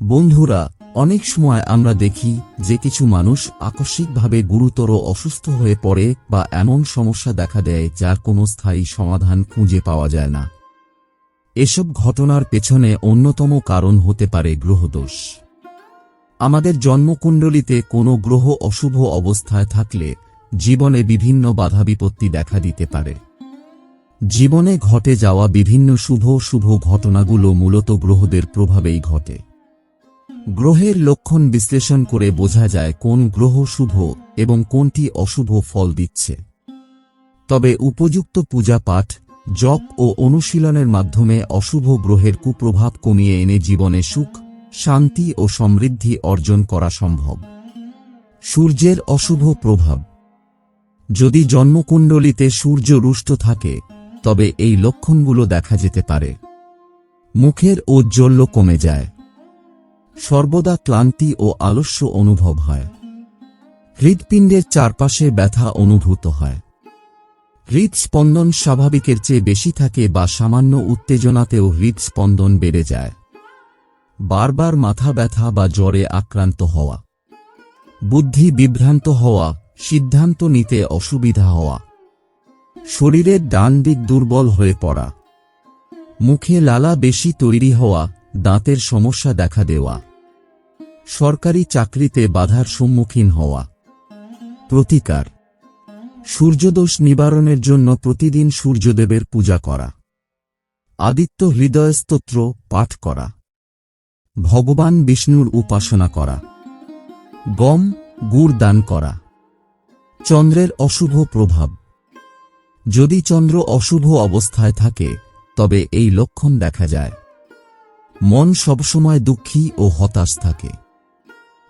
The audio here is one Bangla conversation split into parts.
বন্ধুরা, অনেক সময় আমরা দেখি যে কিছু মানুষ আকস্মিকভাবে গুরুতর অসুস্থ হয়ে পড়ে বা এমন সমস্যা দেখা দেয় যার কোনো স্থায়ী সমাধান খুঁজে পাওয়া যায় না। এসব ঘটনার পেছনে অন্যতম কারণ হতে পারে গ্রহদোষ। আমাদের জন্মকুণ্ডলিতে কোনো গ্রহ অশুভ অবস্থায় থাকলে জীবনে বিভিন্ন বাধা বিপত্তি দেখা দিতে পারে। জীবনে ঘটে যাওয়া বিভিন্ন শুভ শুভ ঘটনাগুলো মূলত গ্রহদের প্রভাবেই ঘটে। গ্রহের লক্ষণ বিশ্লেষণ করে বোঝা যায় কোন গ্রহ শুভ এবং কোনটি অশুভ ফল দিচ্ছে। তবে উপযুক্ত পূজা পাঠ, জপ ও অনুশীলনের মাধ্যমে অশুভ গ্রহের কুপ্রভাব কমিয়ে এনে জীবনে সুখ, শান্তি ও সমৃদ্ধি অর্জন করা সম্ভব। সূর্যের অশুভ প্রভাব। যদি জন্মকুণ্ডলিতে সূর্য রুষ্ট থাকে, তবে এই লক্ষণগুলো দেখা যেতে পারে। মুখের ঔজ্জ্বল্য কমে যায়। সর্বদা ক্লান্তি ও আলস্য অনুভব হয়। হৃৎপিণ্ডের চারপাশে ব্যথা অনুভূত হয়। হৃদস্পন্দন স্বাভাবিকের চেয়ে বেশি থাকে বা সামান্য উত্তেজনাতেও হৃদস্পন্দন বেড়ে যায়। বারবার মাথা ব্যথা বা জ্বরে আক্রান্ত হওয়া। বুদ্ধি বিভ্রান্ত হওয়া, সিদ্ধান্ত নিতে অসুবিধা হওয়া। শরীরের ডান দিক দুর্বল হয়ে পড়া। মুখে লালা বেশি তৈরি হওয়া, দাঁতের সমস্যা দেখা দেওয়া। সরকারি চাকরিতে বাধার সম্মুখীন হওয়া। প্রতিকার। সূর্যদোষ নিবারণের জন্য প্রতিদিন সূর্যদেবের পূজা করা। আদিত্য হৃদয়স্তোত্র পাঠ করা। ভগবান বিষ্ণুর উপাসনা করা। গম, গুড় দান করা। চন্দ্রের অশুভ প্রভাব। যদি চন্দ্র অশুভ অবস্থায় থাকে, তবে এই লক্ষণ দেখা যায়। মন সবসময় দুঃখী ও হতাশ থাকে।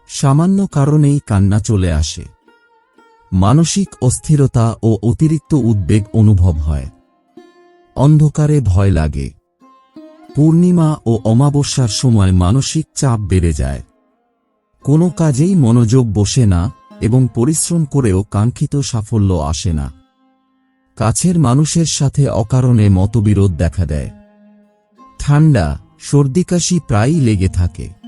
সামান্য কারণেই কান্না চলে আসে। মানসিক অস্থিরতা ও অতিরিক্ত উদ্বেগ অনুভব হয়। অন্ধকারে ভয় লাগে। পূর্ণিমা ও অমাবস্যার সময় মানসিক চাপ বেড়ে যায়। কোনো কাজেই মনোযোগ বসে না এবং পরিশ্রম করেও কাঙ্ক্ষিত সাফল্য আসে না। কাছের মানুষের সাথে অকারণে মতবিরোধ দেখা দেয়। ঠান্ডা সর্দিকাশি প্রায়ই লেগে থাকে।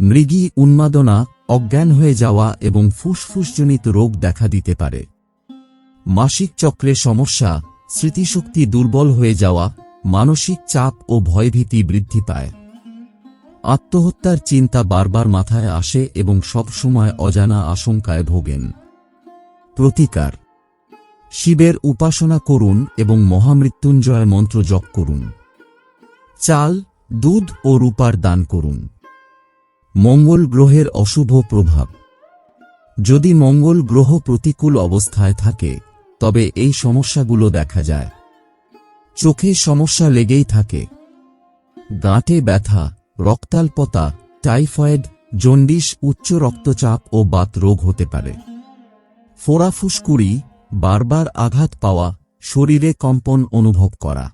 মৃগী উন্মাদনা, অজ্ঞান হয়ে যাওয়া এবং ফুসফুসজনিত রোগ দেখা দিতে পারে। মাসিক চক্রে সমস্যা, স্মৃতিশক্তি দুর্বল হয়ে যাওয়া, মানসিক চাপ ও ভয়ভীতি বৃদ্ধি পায়। আত্মহত্যার চিন্তা বারবার মাথায় আসে এবং সবসময় অজানা আশঙ্কায় ভোগেন। প্রতিকার। শিবের উপাসনা করুন এবং মহামৃত্যুঞ্জয় মন্ত্র জপ করুন। চাল, দুধ ও রূপার দান করুন। মঙ্গল গ্রহের অশুভ প্রভাব। যদি মঙ্গল গ্রহ প্রতিকূল অবস্থায় থাকে, তবে এই সমস্যাগুলো দেখা যায়। চোখে সমস্যা লেগেই থাকে। গাঁটে ব্যথা, রক্তাল্পতা, টাইফয়েড জন্ডিস উচ্চ রক্তচাপ ও বাত রোগ হতে পারে। ফোড়া ফুসকুড়ি বারবার আঘাত পাওয়া, শরীরে কম্পন অনুভব করা।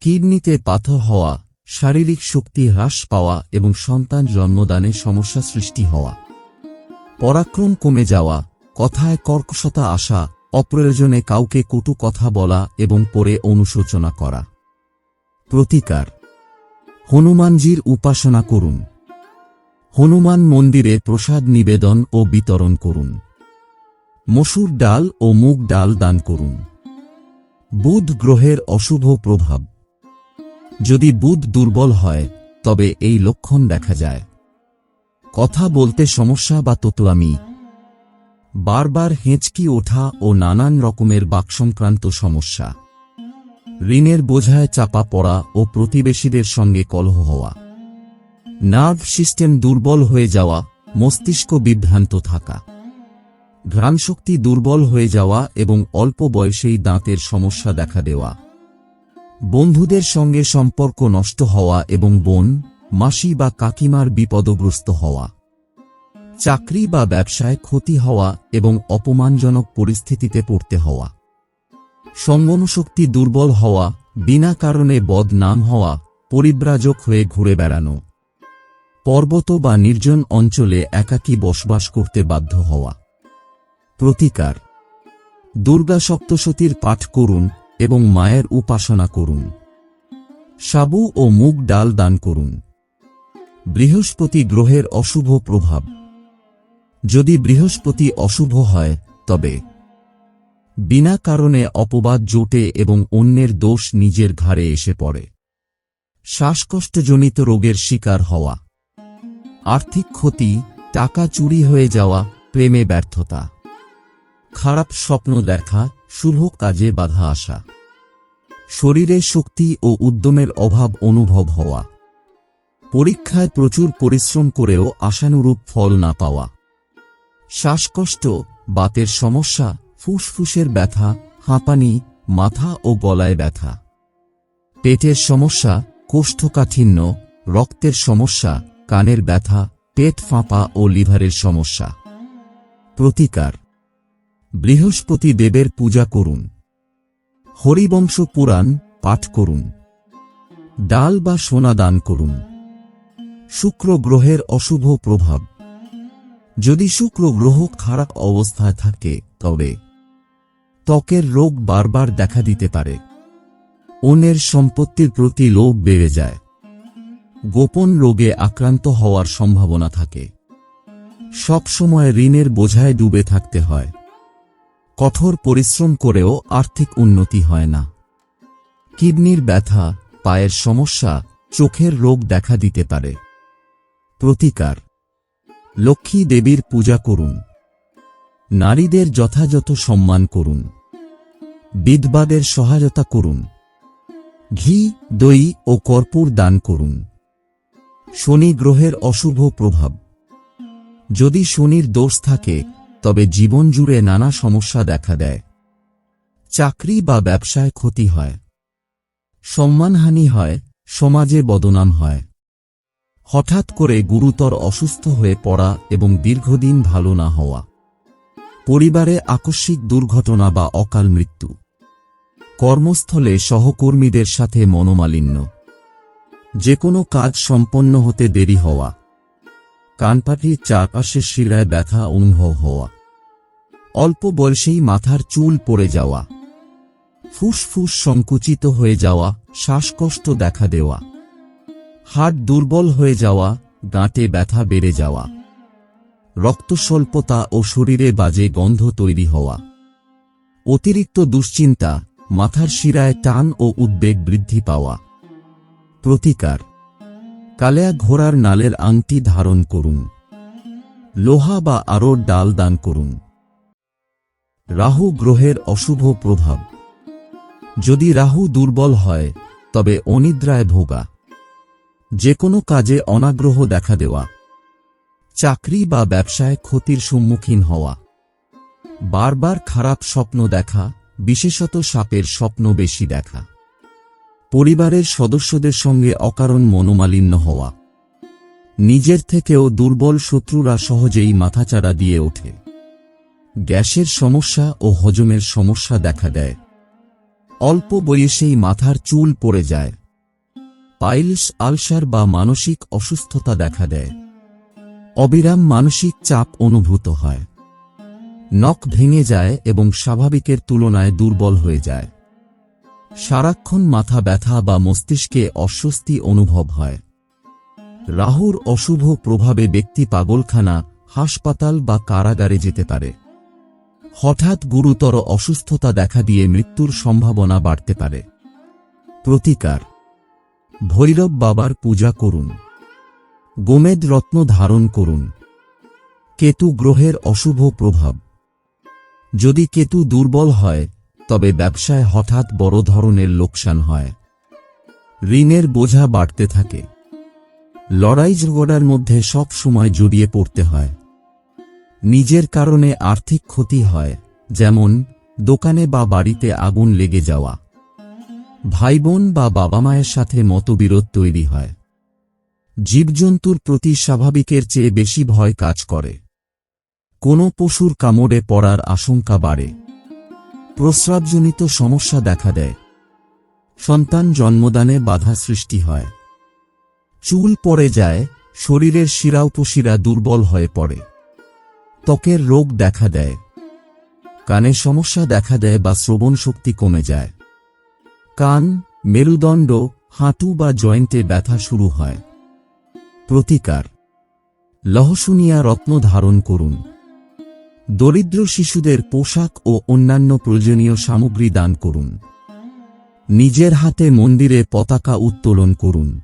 কিডনিতে পাথর হওয়া শারীরিক শক্তি হ্রাস পাওয়া এবং সন্তান জন্মদানে সমস্যা সৃষ্টি হওয়া। পরাক্রম কমে যাওয়া, কথায় কর্কশতা আসা, অপ্রয়োজনে কাউকে কটু কথা বলা এবং পরে অনুশোচনা করা। প্রতিকার। হনুমানজির উপাসনা করুন। হনুমান মন্দিরে প্রসাদ নিবেদন ও বিতরণ করুন। মসুর ডাল ও মুগ ডাল দান করুন। বুধ গ্রহের অশুভ প্রভাব। যদি বুধ দুর্বল হয়, তবে এই লক্ষণ দেখা যায়। কথা বলতে সমস্যা বা তোতলামি। বারবার হেঁচকি ওঠা ও নানান রকমের বাকসংক্রান্ত সমস্যা। ঋণের বোঝায় চাপা পড়া ও প্রতিবেশীদের সঙ্গে কলহ হওয়া। নার্ভ সিস্টেম দুর্বল হয়ে যাওয়া, মস্তিষ্ক বিভ্রান্ত থাকা। ঘ্রাণশক্তি দুর্বল হয়ে যাওয়া এবং অল্প বয়সেই দাঁতের সমস্যা দেখা দেওয়া। বন্ধুদের সঙ্গে সম্পর্ক নষ্ট হওয়া এবং বোন, মাসি বা কাকিমার বিপদগ্রস্ত হওয়া। চাকরি বা ব্যবসায় ক্ষতি হওয়া এবং অপমানজনক পরিস্থিতিতে পড়তে হওয়া। সঙ্গনশক্তি দুর্বল হওয়া, বিনা কারণে বদনাম হওয়া, পরিব্রাজক হয়ে ঘুরে বেড়ানো। পর্বত বা নির্জন অঞ্চলে একাকী বসবাস করতে বাধ্য হওয়া। প্রতিকার। দুর্গা সপ্তশতীর পাঠ করুন এবং মায়ের উপাসনা করুন। সাবু ও মুগ ডাল দান করুন। বৃহস্পতি গ্রহের অশুভ প্রভাব। যদি বৃহস্পতি অশুভ হয়, তবে বিনা কারণে অপবাদ জোটে এবং অন্যের দোষ নিজের ঘাড়ে এসে পড়ে। শ্বাসকষ্টজনিত রোগের শিকার হওয়া। আর্থিক ক্ষতি, টাকা চুরি হয়ে যাওয়া, প্রেমে ব্যর্থতা। খারাপ স্বপ্ন দেখা শুভ কাজে বাধা আসা। শরীরে শক্তি ও উদ্যমের অভাব অনুভব হওয়া। পরীক্ষায় প্রচুর পরিশ্রম করেও আশানুরূপ ফল না পাওয়া। শ্বাসকষ্ট, বাতের সমস্যা, ফুসফুসের ব্যথা, হাঁপানি, মাথা ও গলায় ব্যথা। পেটের সমস্যা, কোষ্ঠকাঠিন্য, রক্তের সমস্যা, কানের ব্যথা, পেট ফাঁপা ও লিভারের সমস্যা। প্রতিকার। বৃহস্পতি দেবের পূজা করুন। হরিবংশ পুরাণ পাঠ করুন। ডাল বা সোনা দান করুন। শুক্র গ্রহের অশুভ প্রভাব। যদি শুক্র গ্রহ খারাপ অবস্থায় থাকে, তবে ত্বকের রোগ বারবার দেখা দিতে পারে। অন্যের সম্পত্তির প্রতি লোভ বেড়ে যায়। গোপন রোগে আক্রান্ত হওয়ার সম্ভাবনা থাকে। সবসময় ঋণের বোঝায় ডুবে থাকতে হয়। কঠোর পরিশ্রম করেও আর্থিক উন্নতি হয় না। কিডনির ব্যথা, পায়ের সমস্যা, চোখের রোগ দেখা দিতে পারে। প্রতিকার। লক্ষ্মী দেবীর পূজা করুন। নারীদের যথাযথ সম্মান করুন। বিধবাদের সহায়তা করুন। ঘি, দই ও কর্পূর দান করুন। শনি গ্রহের অশুভ প্রভাব। যদি শনির দোষ থাকে তবে জীবন জুড়ে নানা সমস্যা দেখা দেয়। চাকরি বা ব্যবসায় ক্ষতি হয়। সম্মানহানি হয়, সমাজে বদনাম হয়। হঠাৎ করে গুরুতর অসুস্থ হয়ে পড়া এবং দীর্ঘদিন ভালো না হওয়া। পরিবারে আকস্মিক দুর্ঘটনা বা অকাল মৃত্যু। কর্মস্থলে সহকর্মীদের সাথে মনোমালিন্য। যে কোনো কাজ সম্পন্ন হতে দেরি হওয়া। কানপাটির চারপাশের শিরায় ব্যথা অনুভব হওয়া। অল্প বয়সেই মাথার চুল পড়ে যাওয়া। ফুসফুস সংকুচিত হয়ে যাওয়া, শ্বাসকষ্ট দেখা দেওয়া। হাট দুর্বল হয়ে যাওয়া, গাঁটে ব্যথা বেড়ে যাওয়া। রক্তস্বল্পতা ও শরীরে বাজে গন্ধ তৈরি হওয়া। অতিরিক্ত দুশ্চিন্তা, মাথার শিরায় টান ও উদ্বেগ বৃদ্ধি পাওয়া। প্রতিকার। কালেয়া ঘোড়ার নালের আংটি ধারণ করুন। লোহা বা আরও ডাল দান করুন। রাহু গ্রহের অশুভ প্রভাব। যদি রাহু দুর্বল হয়, তবে অনিদ্রায় ভোগা। যে কোনো কাজে অনাগ্রহ দেখা দেওয়া। চাকরি বা ব্যবসায় ক্ষতির সম্মুখীন হওয়া। বারবার খারাপ স্বপ্ন দেখা, বিশেষত সাপের স্বপ্ন বেশি দেখা। পরিবারের সদস্যদের সঙ্গে অকারণ মনোমালিন্য হওয়া। নিজের থেকেও দুর্বল শত্রুরা সহজেই মাথাচাড়া দিয়ে ওঠে। গ্যাসের সমস্যা ও হজমের সমস্যা দেখা দেয়। অল্প বয়সেই মাথার চুল পড়ে যায়। পাইলস আলসার বা মানসিক অসুস্থতা দেখা দেয়। অবিরাম মানসিক চাপ অনুভূত হয়। নখ ভেঙে যায় এবং স্বাভাবিকের তুলনায় দুর্বল হয়ে যায়। সারাক্ষণ মাথা ব্যথা বা মস্তিষ্কে অস্বস্তি অনুভব হয়। রাহুর অশুভ প্রভাবে ব্যক্তি পাগলখানা, হাসপাতাল বা কারাগারে যেতে পারে। হঠাৎ গুরুতর অসুস্থতা দেখা দিয়ে মৃত্যুর সম্ভাবনা বাড়তে পারে। প্রতিকার। ভৈরব বাবার পূজা করুন। গোমেদ রত্ন ধারণ করুন। কেতু গ্রহের অশুভ প্রভাব। যদি কেতু দুর্বল হয়, তবে ব্যবসায় হঠাৎ বড় ধরনের লোকসান হয়। ঋণের বোঝা বাড়তে থাকে। লড়াই ঝগড়ার মধ্যে সব সময় জড়িয়ে পড়তে হয়। নিজের কারণে আর্থিক ক্ষতি হয়, যেমন দোকানে বা বাড়িতে আগুন লেগে যাওয়া। ভাইবোন বা বাবা মায়ের সাথে মতবিরোধ তৈরি হয়। জীবজন্তুর প্রতি স্বাভাবিকের চেয়ে বেশি ভয় কাজ করে। কোনো পশুর কামড়ে পড়ার আশঙ্কা বাড়ে। প্রস্রাবজনিত সমস্যা দেখা দেয়। সন্তান জন্মদানে বাধা সৃষ্টি হয়। চুল পড়ে যায়, শরীরের শিরা উপশিরা দুর্বল হয়ে পড়ে। ত্বকের রোগ দেখা দেয়। কানের সমস্যা দেখা দেয় বা শ্রবণ শক্তি কমে যায়। কান, মেরুদণ্ড, হাঁটু বা জয়েন্টে ব্যথা শুরু হয়। প্রতিকার। লহসুনিয়া রত্ন ধারণ করুন। দরিদ্র শিশুদের পোশাক ও অন্যান্য প্রয়োজনীয় সামগ্রী দান করুন। নিজের হাতে মন্দিরে পতাকা উত্তোলন করুন।